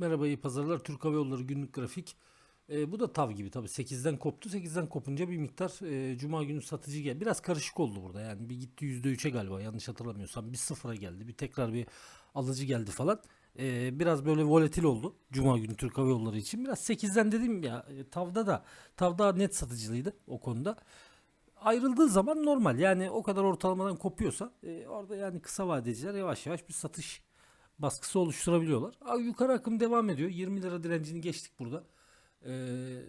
Merhaba iyi pazarlar. Türk Hava Yolları günlük grafik. E, bu da tav gibi tabii. 8'den koptu. 8'den kopunca bir miktar e, Cuma günü satıcı geldi. Biraz karışık oldu burada. Yani bir gitti %3'e galiba yanlış hatırlamıyorsam. Bir sıfıra geldi. Bir tekrar bir alıcı geldi falan. E, biraz böyle volatil oldu. Cuma günü Türk Hava Yolları için. Biraz 8'den dedim ya e, tavda da tavda net satıcılıydı o konuda. Ayrıldığı zaman normal. Yani o kadar ortalamadan kopuyorsa e, orada yani kısa vadeciler yavaş yavaş bir satış baskısı oluşturabiliyorlar. Aa, yukarı akım devam ediyor. 20 lira direncini geçtik burada. Ee,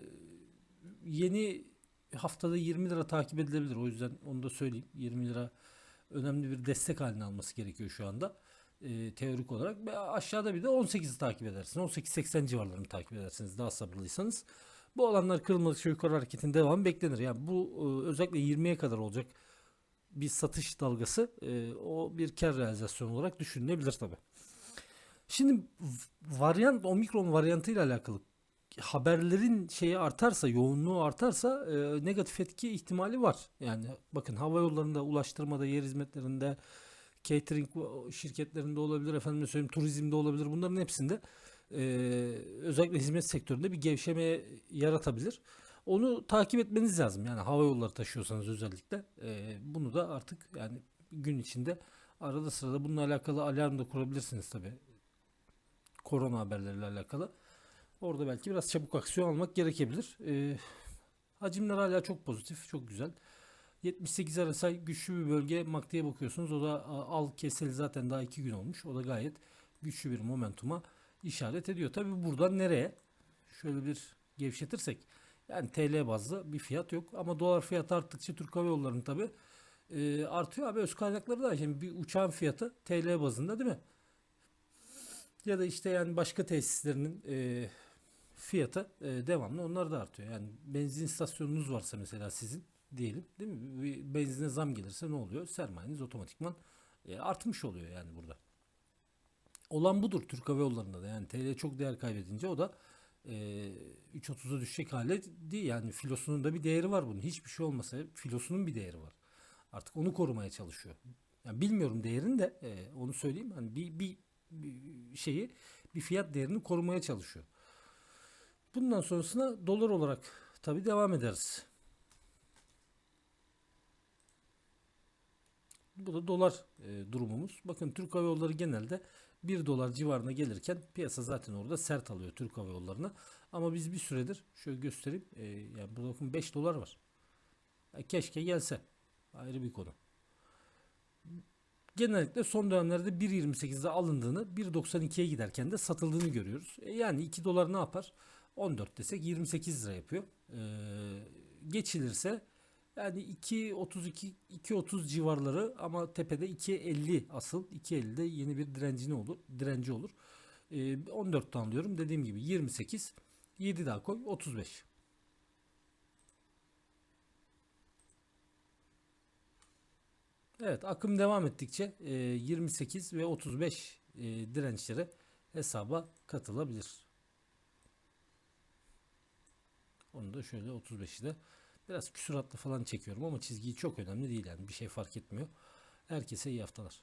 yeni haftada 20 lira takip edilebilir. O yüzden onu da söyleyeyim. 20 lira önemli bir destek haline alması gerekiyor şu anda. Ee, teorik olarak. Ve aşağıda bir de 18'i takip edersiniz. 18-80 civarlarını takip edersiniz daha sabırlıysanız. Bu alanlar kırılmadıkça yukarı hareketin devamı beklenir. Yani bu e, özellikle 20'ye kadar olacak bir satış dalgası e, o bir kar realizasyonu olarak düşünülebilir tabi. Şimdi varyant omikron varyantı ile alakalı haberlerin şeyi artarsa, yoğunluğu artarsa e, negatif etki ihtimali var. Yani bakın hava yollarında, ulaştırmada, yer hizmetlerinde, catering şirketlerinde olabilir, efendim söyleyeyim turizmde olabilir. Bunların hepsinde e, özellikle hizmet sektöründe bir gevşeme yaratabilir. Onu takip etmeniz lazım. Yani hava yolları taşıyorsanız özellikle. E, bunu da artık yani gün içinde arada sırada bununla alakalı alarm da kurabilirsiniz tabii. Korona haberleriyle alakalı. Orada belki biraz çabuk aksiyon almak gerekebilir. Ee, hacimler hala çok pozitif, çok güzel. 78 arası güçlü bir bölge MACD'ye bakıyorsunuz. O da al keseli zaten daha 2 gün olmuş. O da gayet güçlü bir momentuma işaret ediyor. Tabi buradan nereye? Şöyle bir gevşetirsek. Yani TL bazlı bir fiyat yok. Ama dolar fiyatı arttıkça Türk Hava Yolları'nın tabi e, artıyor. Abi öz kaynakları da şimdi bir uçağın fiyatı TL bazında değil mi? Ya da işte yani başka tesislerinin e, fiyatı e, devamlı onlar da artıyor. Yani benzin istasyonunuz varsa mesela sizin diyelim değil mi? Bir benzine zam gelirse ne oluyor? Sermayeniz otomatikman e, artmış oluyor yani burada. Olan budur Türk Hava Yolları'nda da. Yani TL çok değer kaybedince o da e, 3.30'a düşecek hale değil. Yani filosunun da bir değeri var bunun. Hiçbir şey olmasa filosunun bir değeri var. Artık onu korumaya çalışıyor. Yani bilmiyorum değerini de e, onu söyleyeyim. Hani bir, bir, şeyi bir fiyat değerini korumaya çalışıyor. Bundan sonrasına dolar olarak tabi devam ederiz. Bu da dolar e, durumumuz. Bakın Türk Hava Yolları genelde 1 dolar civarına gelirken piyasa zaten orada sert alıyor Türk Hava Yolları'na. Ama biz bir süredir şöyle göstereyim. E, yani burada bakın 5 dolar var. Ya keşke gelse. Ayrı bir konu. Genellikle son dönemlerde 1.28'de alındığını 1.92'ye giderken de satıldığını görüyoruz. E yani 2 dolar ne yapar? 14 desek 28 lira yapıyor. Ee, geçilirse yani 2.32 2.30 civarları ama tepede 2.50 asıl 2.50'de yeni bir direnci olur. Direnci olur. Ee, 14'ten alıyorum. Dediğim gibi 28 7 daha koy 35. Evet akım devam ettikçe e, 28 ve 35 e, dirençleri hesaba katılabilir. Onu da şöyle 35'i de biraz küsuratlı falan çekiyorum ama çizgiyi çok önemli değil yani bir şey fark etmiyor. Herkese iyi haftalar.